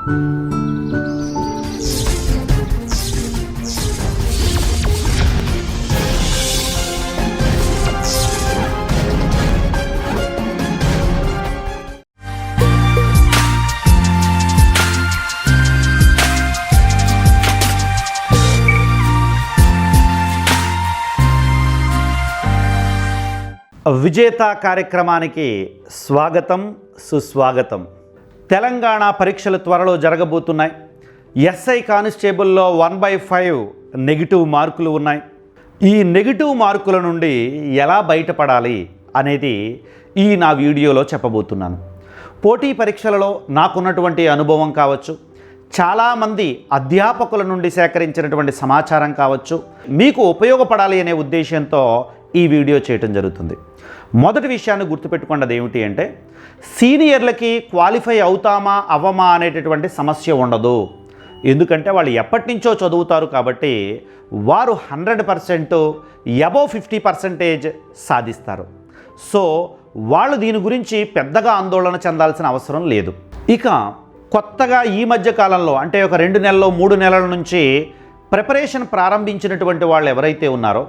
విజేత కార్యక్రమానికి స్వాగతం సుస్వాగతం. తెలంగాణ పరీక్షలు త్వరలో జరగబోతున్నాయి. ఎస్ఐ కానిస్టేబుల్లో వన్ బై ఫైవ్ నెగిటివ్ మార్కులు ఉన్నాయి. ఈ నెగిటివ్ మార్కుల నుండి ఎలా బయటపడాలి అనేది ఈ నా వీడియోలో చెప్పబోతున్నాను. పోటీ పరీక్షలలో నాకున్నటువంటి అనుభవం కావచ్చు. చాలామంది అధ్యాపకుల నుండి సేకరించినటువంటి సమాచారం కావచ్చు. మీకు ఉపయోగపడాలి అనే ఉద్దేశంతో ఈ వీడియో చేయటం జరుగుతుంది. మొదటి విషయాన్ని గుర్తుపెట్టుకున్నది ఏమిటి అంటే సీనియర్లకి క్వాలిఫై అవుతామా అవ్వమా అనేటటువంటి సమస్య ఉండదు. ఎందుకంటే వాళ్ళు ఎప్పటి నుంచో చదువుతారు కాబట్టి వారు hundred percent above fifty percentage సాధిస్తారు. సో వాళ్ళు దీని గురించి పెద్దగా ఆందోళన చెందాల్సిన అవసరం లేదు. ఇక కొత్తగా ఈ మధ్య కాలంలో అంటే ఒక రెండు నెలల్లో మూడు నెలల నుంచి ప్రిపరేషన్ ప్రారంభించినటువంటి వాళ్ళు ఎవరైతే ఉన్నారో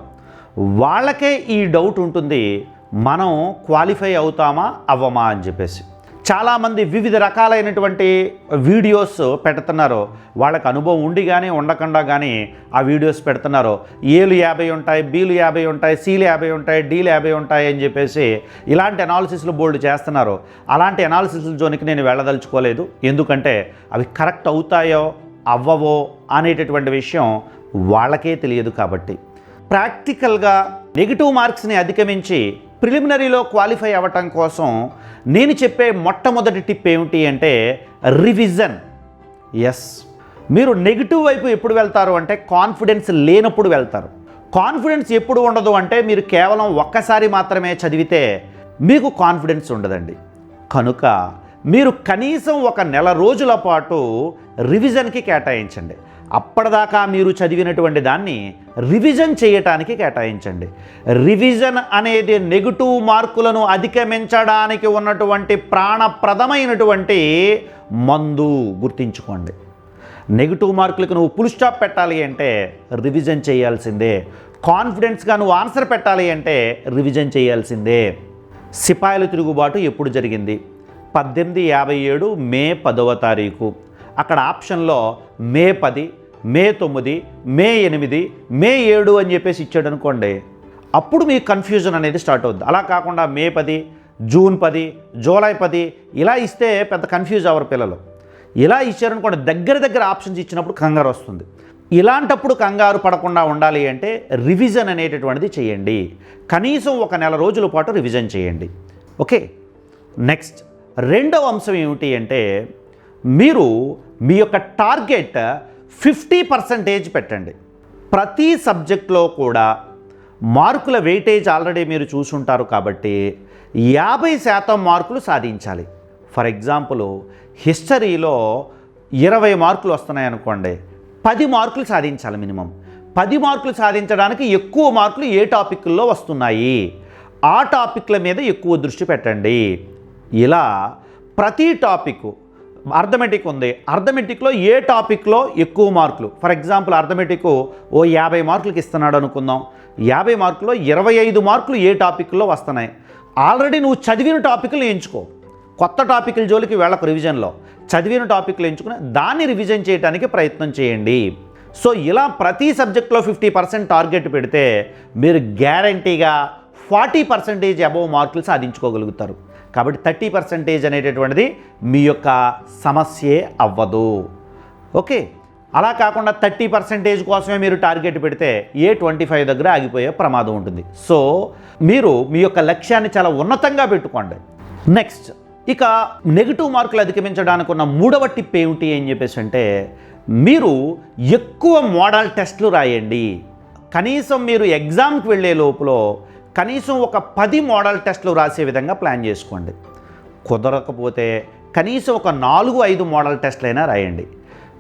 వాళ్ళకే ఈ డౌట్ ఉంటుంది మనం క్వాలిఫై అవుతామా అవ్వమా అని చెప్పేసి. చాలామంది వివిధ రకాలైనటువంటి వీడియోస్ పెడుతున్నారు. వాళ్ళకి అనుభవం ఉండి కానీ ఉండకుండా కానీ ఆ వీడియోస్ పెడుతున్నారు. ఏలు యాభై ఉంటాయి బీలు యాభై ఉంటాయి సీలు యాభై ఉంటాయి డీలు యాభై ఉంటాయి అని చెప్పేసి ఇలాంటి అనాలిసిస్లు బోల్డ్ చేస్తున్నారు. అలాంటి అనాలిసిస్ల జోనికి నేను వెళ్ళదలుచుకోలేదు. ఎందుకంటే అవి కరెక్ట్ అవుతాయో అవ్వవో అనేటటువంటి విషయం వాళ్ళకే తెలియదు కాబట్టి. ప్రాక్టికల్గా నెగిటివ్ మార్క్స్ని అధిగమించి ప్రిలిమినరీలో క్వాలిఫై అవ్వటం కోసం నేను చెప్పే మొట్టమొదటి టిప్ ఏమిటి అంటే రివిజన్. ఎస్. మీరు నెగిటివ్ వైపు ఎప్పుడు వెళ్తారు అంటే కాన్ఫిడెన్స్ లేనప్పుడు వెళ్తారు. కాన్ఫిడెన్స్ ఎప్పుడు ఉండదు అంటే మీరు కేవలం ఒక్కసారి మాత్రమే చదివితే మీకు కాన్ఫిడెన్స్ ఉండదండి. కనుక మీరు కనీసం ఒక నెల రోజుల పాటు రివిజన్కి కేటాయించండి. అప్పటిదాకా మీరు చదివినటువంటి దాన్ని రివిజన్ చేయటానికి కేటాయించండి. రివిజన్ అనేది నెగిటివ్ మార్కులను అధిగమించడానికి ఉన్నటువంటి ప్రాణప్రదమైనటువంటి మందు గుర్తించుకోండి. నెగిటివ్ మార్కులకు నువ్వు ఫుల్ స్టాప్ పెట్టాలి అంటే రివిజన్ చేయాల్సిందే. కాన్ఫిడెన్స్గా నువ్వు ఆన్సర్ పెట్టాలి అంటే రివిజన్ చేయాల్సిందే. సిపాయిల తిరుగుబాటు ఎప్పుడు జరిగింది? పద్దెనిమిది యాభై ఏడు మే పదవ తారీఖు. అక్కడ ఆప్షన్లో మే పది మే తొమ్మిది మే ఎనిమిది మే ఏడు అని చెప్పేసి ఇచ్చాడు అనుకోండి అప్పుడు మీకు కన్ఫ్యూజన్ అనేది స్టార్ట్ అవుద్ది. అలా కాకుండా మే పది జూన్ పది జూలై పది ఇలా ఇస్తే పెద్ద కన్ఫ్యూజ్ అవ్వరు పిల్లలు. ఇలా ఇచ్చారనుకోండి దగ్గర దగ్గర ఆప్షన్స్ ఇచ్చినప్పుడు కంగారు వస్తుంది. ఇలాంటప్పుడు కంగారు పడకుండా ఉండాలి అంటే రివిజన్ అనేటటువంటిది చేయండి. కనీసం ఒక నెల రోజుల పాటు రివిజన్ చేయండి. ఓకే? నెక్స్ట్ రెండవ అంశం ఏమిటి అంటే మీరు మీ యొక్క టార్గెట్ ఫిఫ్టీ పర్సెంటేజ్ పెట్టండి. ప్రతి సబ్జెక్ట్లో కూడా మార్కుల వెయిటేజ్ ఆల్రెడీ మీరు చూసుంటారు కాబట్టి యాభై శాతం మార్కులు సాధించాలి. ఫర్ ఎగ్జాంపుల్ హిస్టరీలో ఇరవై మార్కులు వస్తున్నాయి అనుకోండి పది మార్కులు సాధించాలి మినిమం. పది మార్కులు సాధించడానికి ఎక్కువ మార్కులు ఏ టాపిక్ల్లో వస్తున్నాయి? ఆ టాపిక్ల మీద ఎక్కువ దృష్టి పెట్టండి. ఇలా ప్రతి టాపిక్ అర్థమెటిక్ ఉంది. అర్థమెటిక్లో ఏ టాపిక్లో ఎక్కువ మార్కులు? ఫర్ ఎగ్జాంపుల్ అర్థమెటిక్ ఓ యాభై మార్కులకి ఇస్తున్నాడు అనుకుందాం. యాభై మార్కులో ఇరవై ఐదు మార్కులు ఏ టాపిక్లో వస్తున్నాయి? ఆల్రెడీ నువ్వు చదివిన టాపిక్లు ఎంచుకో. కొత్త టాపిక్ల జోలికి వెళ్ళకు రివిజన్లో. చదివిన టాపిక్లు ఎంచుకుని దాన్ని రివిజన్ చేయడానికి ప్రయత్నం చేయండి. సో ఇలా ప్రతి సబ్జెక్ట్లో ఫిఫ్టీ పర్సెంట్ టార్గెట్ పెడితే మీరు గ్యారంటీగా ఫార్టీ పర్సెంటేజ్ అబవ్ మార్కులు సాధించుకోగలుగుతారు. కాబట్టి థర్టీ పర్సెంటేజ్ అనేటటువంటిది మీ యొక్క సమస్యే అవ్వదు. ఓకే? అలా కాకుండా థర్టీ పర్సెంటేజ్ కోసమే మీరు టార్గెట్ పెడితే ఏ ట్వంటీ ఫైవ్ దగ్గర ఆగిపోయే ప్రమాదం ఉంటుంది. సో మీరు మీ యొక్క లక్ష్యాన్ని చాలా ఉన్నతంగా పెట్టుకోండి. నెక్స్ట్ ఇక నెగిటివ్ మార్కులు అధిగమించడానికి ఉన్న మూడవ టిప్ ఏమిటి అని చెప్పేసి అంటే మీరు ఎక్కువ మోడల్ టెస్ట్లు రాయండి. కనీసం మీరు ఎగ్జామ్కి వెళ్ళే లోపల కనీసం ఒక పది మోడల్ టెస్ట్లు రాసే విధంగా ప్లాన్ చేసుకోండి. కుదరకపోతే కనీసం ఒక నాలుగు ఐదు మోడల్ టెస్ట్లైనా రాయండి.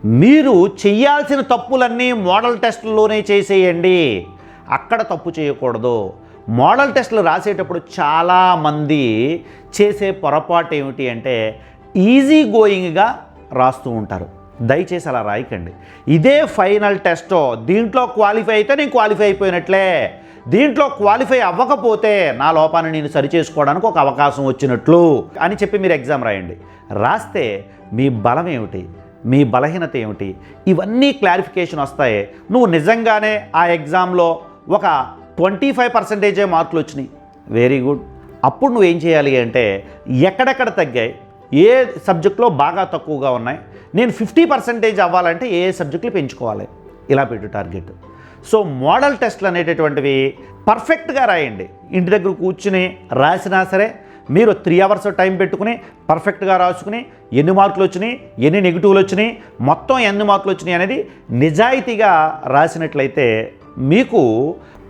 మీరు చేయాల్సిన తప్పులన్నీ మోడల్ టెస్ట్లలోనే చేసేయండి. అక్కడ తప్పు చేయకూడదు. మోడల్ టెస్ట్లు రాసేటప్పుడు చాలామంది చేసే పొరపాటు ఏమిటి అంటే ఈజీ గోయింగ్గా రాస్తూ ఉంటారు. దయచేసి అలా రాయకండి. ఇదే ఫైనల్ టెస్ట్ దీంట్లో క్వాలిఫై అయితే నేను క్వాలిఫై అయిపోయినట్లే. దీంట్లో క్వాలిఫై అవ్వకపోతే నా లోపాన్ని నేను సరిచేసుకోవడానికి ఒక అవకాశం వచ్చినట్లు అని చెప్పి మీరు ఎగ్జామ్ రాయండి. రాస్తే మీ బలం ఏమిటి? మీ బలహీనత ఏమిటి? ఇవన్నీ క్లారిఫికేషన్ వస్తాయి. నువ్వు నిజంగానే ఆ ఎగ్జామ్లో ఒక ట్వంటీ ఫైవ్ పర్సెంటేజే మార్కులు వచ్చినాయి. Very good. అప్పుడు నువ్వేం చేయాలి అంటే ఎక్కడెక్కడ తగ్గాయి? ఏ సబ్జెక్ట్లో బాగా తక్కువగా ఉన్నాయి? నేను ఫిఫ్టీ పర్సెంటేజ్ అవ్వాలంటే ఏ ఏ సబ్జెక్టులు పెంచుకోవాలి? ఇలా పెట్టు టార్గెట్. సో మోడల్ టెస్ట్లు అనేటటువంటివి పర్ఫెక్ట్గా రాయండి. ఇంటి దగ్గర కూర్చుని రాసినా సరే మీరు త్రీ అవర్స్ టైం పెట్టుకుని పర్ఫెక్ట్గా రాసుకుని ఎన్ని మార్కులు వచ్చినాయి ఎన్ని నెగిటివ్లు వచ్చినాయి మొత్తం ఎన్ని మార్కులు వచ్చినాయి అనేది నిజాయితీగా రాసినట్లయితే మీకు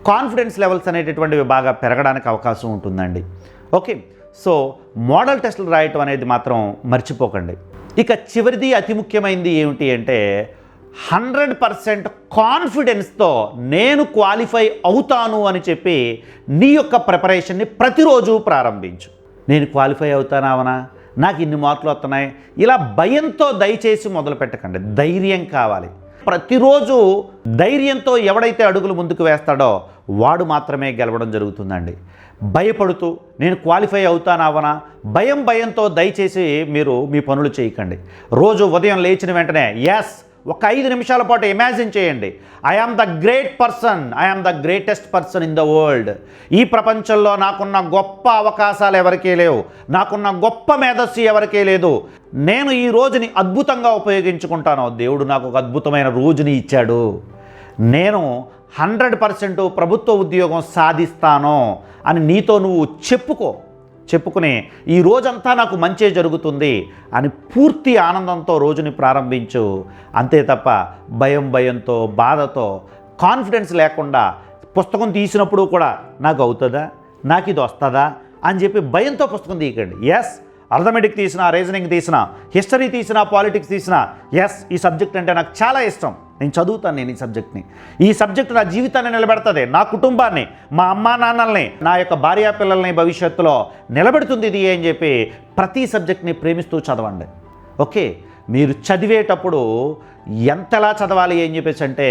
కాన్ఫిడెన్స్ లెవెల్స్ అనేటటువంటివి బాగా పెరగడానికి అవకాశం ఉంటుందండి. ఓకే. సో మోడల్ టెస్టులు రాయటం అనేది మాత్రం మర్చిపోకండి. ఇక చివరిది అతి ముఖ్యమైనది ఏమిటి అంటే హండ్రెడ్ పర్సెంట్ కాన్ఫిడెన్స్తో నేను క్వాలిఫై అవుతాను అని చెప్పి నీ యొక్క ప్రిపరేషన్ని ప్రతిరోజు ప్రారంభించు. నేను క్వాలిఫై అవుతానా అవనా? నాకు ఇన్ని మార్కులు వస్తున్నాయి. ఇలా భయంతో దయచేసి మొదలు పెట్టకండి. ధైర్యం కావాలి. ప్రతిరోజు ధైర్యంతో ఎవడైతే అడుగులు ముందుకు వేస్తాడో వాడు మాత్రమే గెలవడం జరుగుతుందండి. భయపడుతూ నేను క్వాలిఫై అవుతానా అవనా? భయం భయంతో దయచేసి మీరు మీ పనులు చేయకండి. రోజు ఉదయం లేచిన వెంటనే ఎస్ ఒక ఐదు నిమిషాల పాటు ఇమాజిన్ చేయండి. I am the great person I am the greatest person in the world ఈ ప్రపంచంలో నాకున్న గొప్ప అవకాశాలు ఎవరికీ లేవు. నాకున్న గొప్ప మేధస్సు ఎవరికీ లేదు. నేను ఈ రోజుని అద్భుతంగా ఉపయోగించుకుంటాను. దేవుడు నాకు ఒక అద్భుతమైన రోజుని ఇచ్చాడు. నేను హండ్రెడ్ పర్సెంట్ ప్రభుత్వ ఉద్యోగం సాధిస్తాను అని నీతో నువ్వు చెప్పుకో. చెప్పుకుని ఈ రోజంతా నాకు మంచే జరుగుతుంది అని పూర్తి ఆనందంతో రోజుని ప్రారంభించు. అంతే తప్ప భయం భయంతో బాధతో కాన్ఫిడెన్స్ లేకుండా పుస్తకం తీసినప్పుడు కూడా నాకు అవుతుందా? నాకు ఇది వస్తుందా? అని చెప్పి భయంతో పుస్తకం తీయకండి. ఎస్ అర్థమెటిక్ తీసిన రీజనింగ్ తీసిన హిస్టరీ తీసిన పాలిటిక్స్ తీసిన ఎస్ ఈ సబ్జెక్ట్ అంటే నాకు చాలా ఇష్టం. నేను చదువుతాను నేను ఈ సబ్జెక్ట్ని. ఈ సబ్జెక్ట్ నా జీవితాన్ని నిలబెడుతుంది నా కుటుంబాన్ని మా అమ్మా నాన్నల్ని నా యొక్క భార్యా పిల్లల్ని భవిష్యత్తులో నిలబెడుతుంది ఇది అని చెప్పి ప్రతి సబ్జెక్ట్ని ప్రేమిస్తూ చదవండి. ఓకే? మీరు చదివేటప్పుడు ఎంతలా చదవాలి అని చెప్పేసి అంటే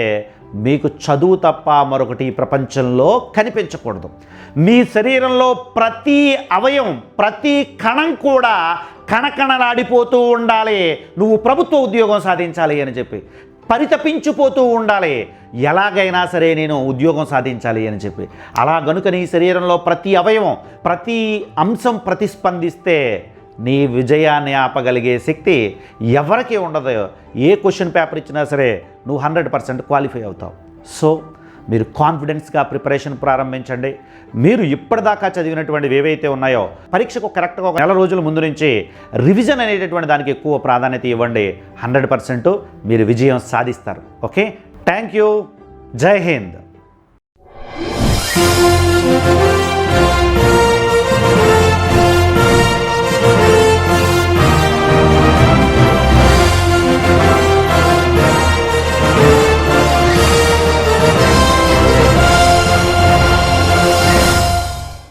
మీకు చదువు తప్ప మరొకటి ప్రపంచంలో కనిపించకూడదు. మీ శరీరంలో ప్రతి అవయవం ప్రతి కణం కూడా కణకణలాడిపోతూ ఉండాలి. నువ్వు ప్రభుత్వ ఉద్యోగం సాధించాలి అని చెప్పి పరితపించిపోతూ ఉండాలి. ఎలాగైనా సరే నేను ఉద్యోగం సాధించాలి అని చెప్పి. అలా గనుక నీ శరీరంలో ప్రతి అవయవం ప్రతి అంశం ప్రతిస్పందిస్తే నీ విజయాన్ని ఆపగలిగే శక్తి ఎవరికి ఉండదు. ఏ క్వశ్చన్ పేపర్ ఇచ్చినా సరే నువ్వు హండ్రెడ్ పర్సెంట్ క్వాలిఫై అవుతావు. సో మీరు కాన్ఫిడెన్స్గా ప్రిపరేషన్ ప్రారంభించండి. మీరు ఇప్పటిదాకా చదివినటువంటివి ఏవైతే ఉన్నాయో పరీక్షకు కరెక్ట్గా ఒక నెల రోజుల ముందు నుంచి రివిజన్ అనేటటువంటి దానికి ఎక్కువ ప్రాధాన్యత ఇవ్వండి. హండ్రెడ్ పర్సెంట్ మీరు విజయం సాధిస్తారు. ఓకే? Thank you. జై హింద్.